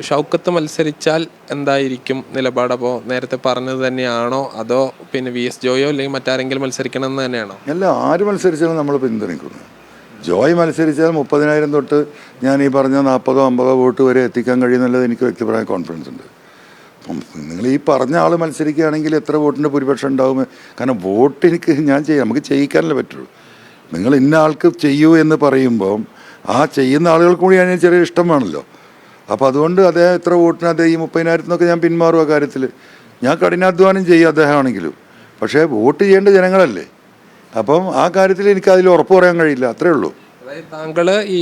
ഷൗക്കത്ത് മത്സരിച്ചാൽ എന്തായിരിക്കും നിലപാട്? നേരത്തെ പറഞ്ഞത് തന്നെയാണോ? അതോ പിന്നെ വി എസ് ജോയോ അല്ലെങ്കിൽ മറ്റാരെങ്കിലും മത്സരിക്കണം എന്ന് തന്നെയാണോ? അല്ല ആര് മത്സരിച്ചാലും നമ്മൾ പിന്തുണയ്ക്കുന്നു ജോയ് മത്സരിച്ചാൽ മുപ്പതിനായിരം തൊട്ട് ഞാൻ ഈ പറഞ്ഞ നാൽപ്പതോ അമ്പതോ വോട്ട് വരെ എത്തിക്കാൻ കഴിയുന്നുള്ളത് എനിക്ക് വ്യക്തിപരമായ കോൺഫിഡൻസ് ഉണ്ട്. അപ്പം നിങ്ങൾ ഈ പറഞ്ഞ ആൾ മത്സരിക്കുകയാണെങ്കിൽ എത്ര വോട്ടിന്റെ ഭൂരിപക്ഷം ഉണ്ടാവും? കാരണം വോട്ട് എനിക്ക് ഞാൻ ചെയ്യാം നമുക്ക് ചെയ്യിക്കാനല്ലേ പറ്റുള്ളൂ. നിങ്ങൾ ഇന്ന ആൾക്ക് ചെയ്യൂ എന്ന് പറയുമ്പോൾ ആ ചെയ്യുന്ന ആളുകൾക്ക് കൂടി ഞാൻ ചെറിയ ഇഷ്ടം വേണമല്ലോ. അപ്പോൾ അതുകൊണ്ട് അദ്ദേഹം എത്ര വോട്ടിന് അദ്ദേഹം ഈ മുപ്പതിനായിരത്തിനൊക്കെ ഞാൻ പിന്മാറും ആ കാര്യത്തിൽ ഞാൻ കഠിനാധ്വാനം ചെയ്യും അദ്ദേഹമാണെങ്കിലും. പക്ഷേ വോട്ട് ചെയ്യേണ്ട ജനങ്ങളല്ലേ. അപ്പം ആ കാര്യത്തിൽ എനിക്ക് അതിൽ ഉറപ്പ് പറയാൻ കഴിയില്ല. അത്രേ ഉള്ളൂ. അതായത് താങ്കൾ ഈ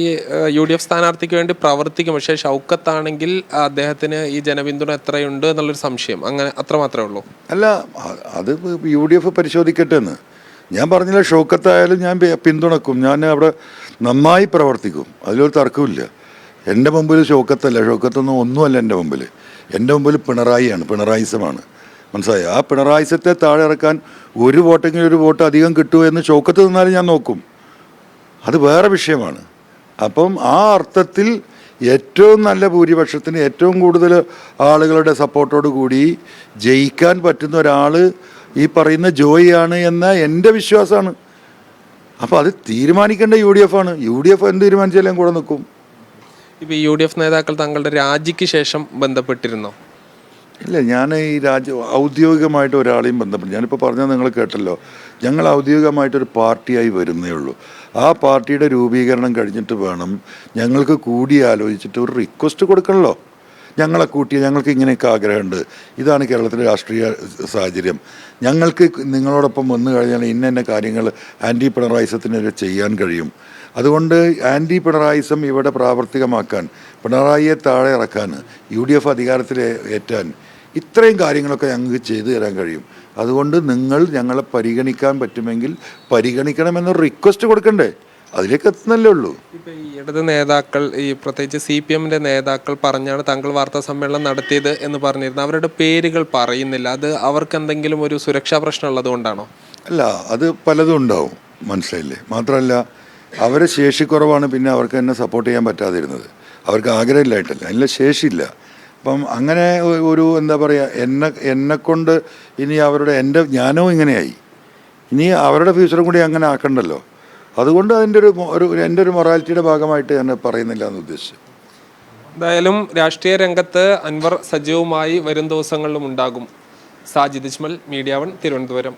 യു ഡി എഫ് സ്ഥാനാർത്ഥിക്ക് വേണ്ടി പ്രവർത്തിക്കും. പക്ഷേ ഷൗക്കത്താണെങ്കിൽ അദ്ദേഹത്തിന് ഈ ജനപിന്തുണ എത്രയുണ്ട് എന്നുള്ളൊരു സംശയം. അങ്ങനെ അത്ര മാത്രമേ ഉള്ളൂ. അല്ല അത് യു ഡി എഫ് പരിശോധിക്കട്ടെ എന്ന്. ഞാൻ പറഞ്ഞില്ല ഷൗക്കത്തായാലും ഞാൻ പിന്തുണക്കും. ഞാൻ അവിടെ നന്നായി പ്രവർത്തിക്കും. അതിലൊരു തർക്കമില്ല എന്റെ മുമ്പിൽ ഷോക്കത്തല്ല ഷോക്കത്തൊന്നും ഒന്നുമല്ല എന്റെ മുമ്പിൽ എന്റെ മുമ്പിൽ പിണറായിയാണ് പിണറായിസമാണ്. മനസ്സിലായി? ആ പിണറായിസത്തെ താഴെ ഇറക്കാൻ ഒരു വോട്ടെങ്കിലും ഒരു വോട്ട് അധികം കിട്ടുമോ എന്ന് ഷോക്കത്ത് നിന്നാലും ഞാൻ നോക്കും. അത് വേറെ വിഷയമാണ്. അപ്പം ആ അർത്ഥത്തിൽ ഏറ്റവും നല്ല ഭൂരിപക്ഷത്തിന് ഏറ്റവും കൂടുതൽ ആളുകളുടെ സപ്പോർട്ടോട് കൂടി ജയിക്കാൻ പറ്റുന്ന ഒരാൾ ഈ പറയുന്ന ജോയിയാണ് എന്ന എന്റെ വിശ്വാസമാണ് അപ്പോൾ അത് തീരുമാനിക്കേണ്ട യു ഡി എഫ് ആണ്. യു ഡി എഫ് എന്ത് തീരുമാനിച്ചാലും കൂടെ നിൽക്കും ഇപ്പൊ യു ഡി എഫ് നേതാക്കൾ തങ്ങളുടെ രാജിക്ക് ശേഷം ബന്ധപ്പെട്ടിരുന്നോ? ഇല്ല ഞാൻ ഈ രാജ്യ ഔദ്യോഗികമായിട്ട് ഒരാളെയും ബന്ധപ്പെട്ട് ഞാനിപ്പോൾ പറഞ്ഞത് നിങ്ങൾ കേട്ടല്ലോ ഞങ്ങൾ ഔദ്യോഗികമായിട്ടൊരു പാർട്ടിയായി വരുന്നേ ഉള്ളൂ. ആ പാർട്ടിയുടെ രൂപീകരണം കഴിഞ്ഞിട്ട് വേണം ഞങ്ങൾക്ക് കൂടി ആലോചിച്ചിട്ട് ഒരു റിക്വസ്റ്റ് കൊടുക്കണല്ലോ. ഞങ്ങളെ കൂട്ടി ഞങ്ങൾക്ക് ഇങ്ങനെയൊക്കെ ആഗ്രഹമുണ്ട്. ഇതാണ് കേരളത്തിലെ രാഷ്ട്രീയ സാഹചര്യം. ഞങ്ങൾക്ക് നിങ്ങളോടൊപ്പം വന്നു കഴിഞ്ഞാൽ ഇന്ന ഇന്ന കാര്യങ്ങൾ ആന്റി പിണറായിസത്തിനെതിരെ ചെയ്യാൻ കഴിയും. അതുകൊണ്ട് ആന്റി പിണറായിസം ഇവിടെ പ്രാവർത്തികമാക്കാൻ പിണറായിയെ താഴെ ഇറക്കാൻ യു ഡി എഫ് അധികാരത്തിൽ ഏറ്റാൻ ഇത്രയും കാര്യങ്ങളൊക്കെ ഞങ്ങൾക്ക് ചെയ്തു തരാൻ കഴിയും. അതുകൊണ്ട് നിങ്ങൾ ഞങ്ങളെ പരിഗണിക്കാൻ പറ്റുമെങ്കിൽ പരിഗണിക്കണമെന്നൊരു റിക്വസ്റ്റ് കൊടുക്കണ്ടേ? അതിലേക്ക് എത്തുന്നല്ലേ ഉള്ളൂ. ഇപ്പൊ ഈ ഇടത് നേതാക്കൾ ഈ പ്രത്യേകിച്ച് സി പി എമ്മിന്റെ നേതാക്കൾ പറഞ്ഞാണ് താങ്കൾ വാർത്താ സമ്മേളനം നടത്തിയത് എന്ന് പറഞ്ഞിരുന്നു അവരുടെ പേരുകൾ പറയുന്നില്ല. അത് അവർക്ക് എന്തെങ്കിലും ഒരു സുരക്ഷാ പ്രശ്നം ഉള്ളത് കൊണ്ടാണോ? അല്ല അത് പലതും ഉണ്ടാവും മനസ്സിലായില്ലേ? മാത്രമല്ല അവരെ ശേഷിക്കുറവാണ് പിന്നെ അവർക്ക് എന്നെ സപ്പോർട്ട് ചെയ്യാൻ പറ്റാതിരുന്നത്. അവർക്ക് ആഗ്രഹമില്ലായിട്ടല്ല. അതിന്റെ ശേഷിയില്ല. അപ്പം അങ്ങനെ ഒരു എന്താ പറയുക എന്നെ എന്നെക്കൊണ്ട് ഇനി അവരുടെ എന്റെ ജ്ഞാനവും ഇങ്ങനെയായി. ഇനി അവരുടെ ഫ്യൂച്ചറും കൂടി അങ്ങനെ ആക്കണ്ടല്ലോ. അതുകൊണ്ട് അതിന്റെ ഒരു ഒരു എന്റെ ഒരു മൊറാലിറ്റിയുടെ ഭാഗമായിട്ട് ഞാൻ പറയുന്നില്ല എന്ന് ഉദ്ദേശിച്ചു എന്തായാലും രാഷ്ട്രീയ രംഗത്ത് അൻവർ സജീവമായി വരും ദിവസങ്ങളിലും ഉണ്ടാകും. Sajid Ijmal media one Thiruvananthapuram.